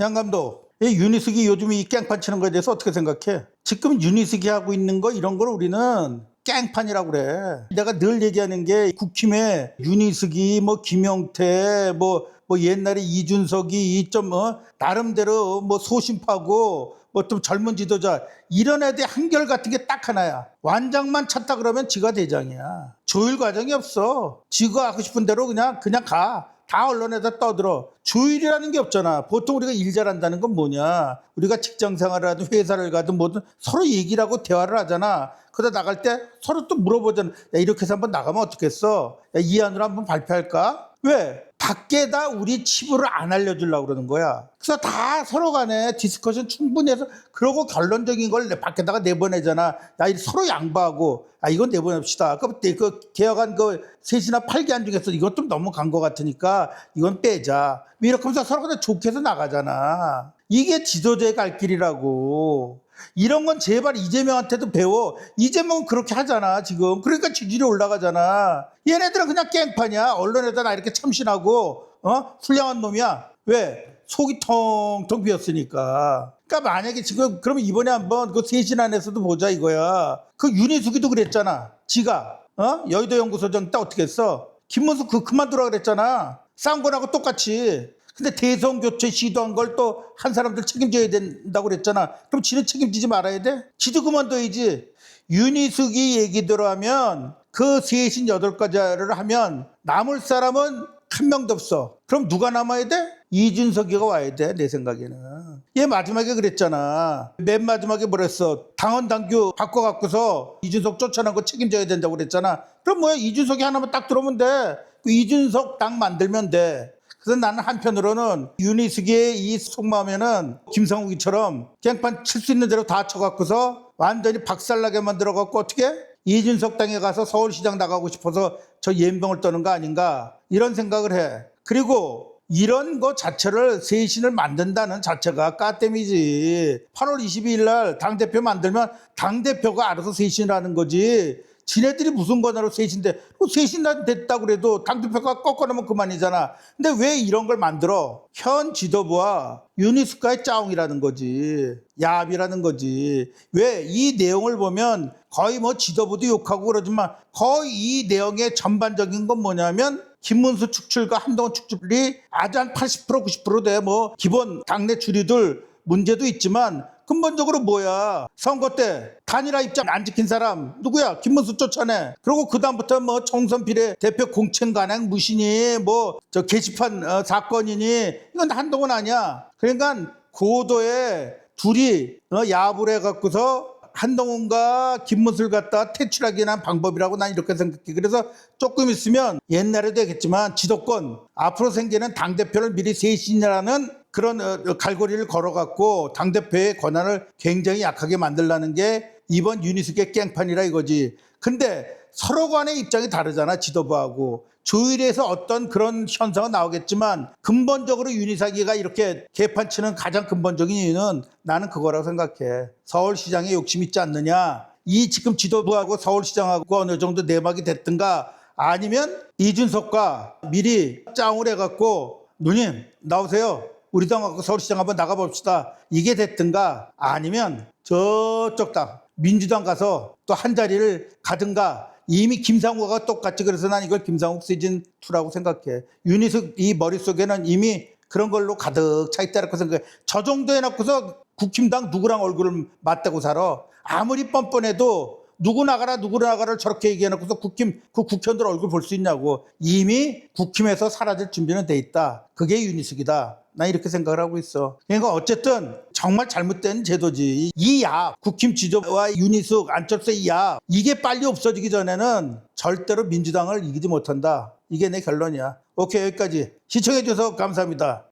양 감독, 이 유니스기 요즘 이 깽판 치는 거에 대해서 어떻게 생각해? 지금 유니스기 하고 있는 거 이런 걸 우리는 깽판이라고 그래. 내가 늘 얘기하는 게 국힘에 유니스기, 뭐 김영태, 뭐, 뭐 옛날에 이준석이 이점 어, 나름대로 뭐 소심파고 뭐 좀 젊은 지도자 이런 애들 한결 같은 게 딱 하나야. 완장만 찾다 그러면 지가 대장이야. 조율 과정이 없어. 지가 하고 싶은 대로 그냥 그냥 가. 다 언론에다 떠들어. 조율이라는 게 없잖아. 보통 우리가 일 잘한다는 건 뭐냐. 우리가 직장 생활을 하든 회사를 가든 뭐든 서로 얘기를 하고 대화를 하잖아. 그러다 나갈 때 서로 또 물어보잖아. 야, 이렇게 해서 한번 나가면 어떻겠어? 야, 이 안으로 한번 발표할까? 왜? 밖에다 우리 치부를 안 알려주려고 그러는 거야. 그래서 다 서로 간에 디스커션 충분히 해서 그러고 결론적인 걸 내- 밖에다가 내보내잖아. 야, 이 서로 양보하고, 아, 이건 내보냅시다. 그, 그 개혁안 그 셋이나 팔개안 중에서 이건 좀 너무 간 것 같으니까 이건 빼자. 이렇게 하면서 서로 그냥 좋게 해서 나가잖아. 이게 지도자의 갈 길이라고. 이런 건 제발 이재명한테도 배워. 이재명은 그렇게 하잖아, 지금. 그러니까 지지율이 올라가잖아. 얘네들은 그냥 깽판이야. 언론에다 나 이렇게 참신하고, 어? 훌륭한 놈이야. 왜? 속이 텅텅 비었으니까. 그러니까 만약에 지금, 그러면 이번에 한번 그 세신안에서도 보자 이거야. 그 윤희숙이도 그랬잖아. 지가, 어? 여의도 연구소장 때 어떻게 했어? 김문수 그 그만두라 그랬잖아. 거라고 똑같이. 근데 대성 교체 시도한 걸 또 한 사람들 책임져야 된다고 그랬잖아. 그럼 지는 책임지지 말아야 돼? 지도 그만둬야지. 윤희숙이 얘기대로 하면 그 셋인 여덟 가지를 하면 남을 사람은 한 명도 없어. 그럼 누가 남아야 돼? 이준석이가 와야 돼, 내 생각에는. 얘 마지막에 그랬잖아. 맨 마지막에 뭐랬어? 당원 당규 바꿔갖고서 이준석 쫓아난 거 책임져야 된다고 그랬잖아. 그럼 뭐야? 이준석이 하나만 딱 들어오면 돼. 그 이준석 당 만들면 돼. 그래서 나는 한편으로는 유니스기의 이 속마음에는 김상욱이처럼 깽판 칠 수 있는 대로 다 쳐갖고서 완전히 박살나게 만들어갖고 어떻게 이준석 땅에 가서 서울시장 나가고 싶어서 저 연병을 떠는 거 아닌가 이런 생각을 해. 그리고 이런 거 자체를 쇄신을 만든다는 자체가 까땜이지. 8월 22일 날 당대표 만들면 당대표가 알아서 쇄신을 하는 거지. 지네들이 무슨 권한으로 쇄신돼? 그 쇄신 됐다 그래도 당대표가 꺾어놓으면 그만이잖아. 근데 왜 이런 걸 만들어? 현 지도부와 유니스카의 짜웅이라는 거지. 야합이라는 거지. 왜 이 내용을 보면 거의 뭐 지도부도 욕하고 그러지만 거의 이 내용의 전반적인 건 뭐냐면 김문수 축출과 한동훈 축출이 아주 한 80% 90%돼. 뭐 기본 당내 주류들 문제도 있지만 근본적으로 뭐야? 선거 때 단일화 입장 안 지킨 사람 누구야? 김문수 쫓아내. 그리고 그다음부터 뭐 총선 비례 대표 공천 관행 무신이 뭐 저 게시판 어, 사건이니 이건 한동훈 아니야. 그러니까 고도의 둘이 어, 야합을 해갖고서 한동훈과 김문수를 갖다 퇴출하기 위한 방법이라고 난 이렇게 생각해. 그래서 조금 있으면 옛날에도 했겠지만 지도권 앞으로 생기는 당대표를 미리 쇄신이라는 그런 어, 갈고리를 걸어갖고 당대표의 권한을 굉장히 약하게 만들라는 게 이번 유니스의 깽판이라 이거지. 근데 서로 간의 입장이 다르잖아 지도부하고. 조율에서 어떤 그런 현상은 나오겠지만 근본적으로 윤희사기가 이렇게 개판치는 가장 근본적인 이유는 나는 그거라고 생각해. 서울시장에 욕심 있지 않느냐. 이 지금 지도부하고 서울시장하고 어느 정도 내막이 됐든가 아니면 이준석과 미리 짱을 해갖고 누님 나오세요 우리 당하고 서울시장 한번 나가봅시다 이게 됐든가 아니면 저쪽 당 민주당 가서 또 한 자리를 가든가 이미 김상우가 똑같이 그래서 난 이걸 김상욱 시즌 2라고 생각해. 윤희숙 이 머릿속에는 이미 그런 걸로 가득 차 있다고 생각해. 저 정도 해놓고서 국힘당 누구랑 얼굴을 맞대고 살아. 아무리 뻔뻔해도 누구 나가라 누구 나가라를 저렇게 얘기해놓고서 국힘 그 국회의원들 얼굴 볼 수 있냐고. 이미 국힘에서 사라질 준비는 돼 있다. 그게 윤희숙이다. 나 이렇게 생각을 하고 있어. 그러니까 어쨌든 정말 잘못된 제도지. 이 야, 국힘 지도와 윤희숙, 안철수의 이 야, 이게 빨리 없어지기 전에는 절대로 민주당을 이기지 못한다. 이게 내 결론이야. 오케이, 여기까지. 시청해주셔서 감사합니다.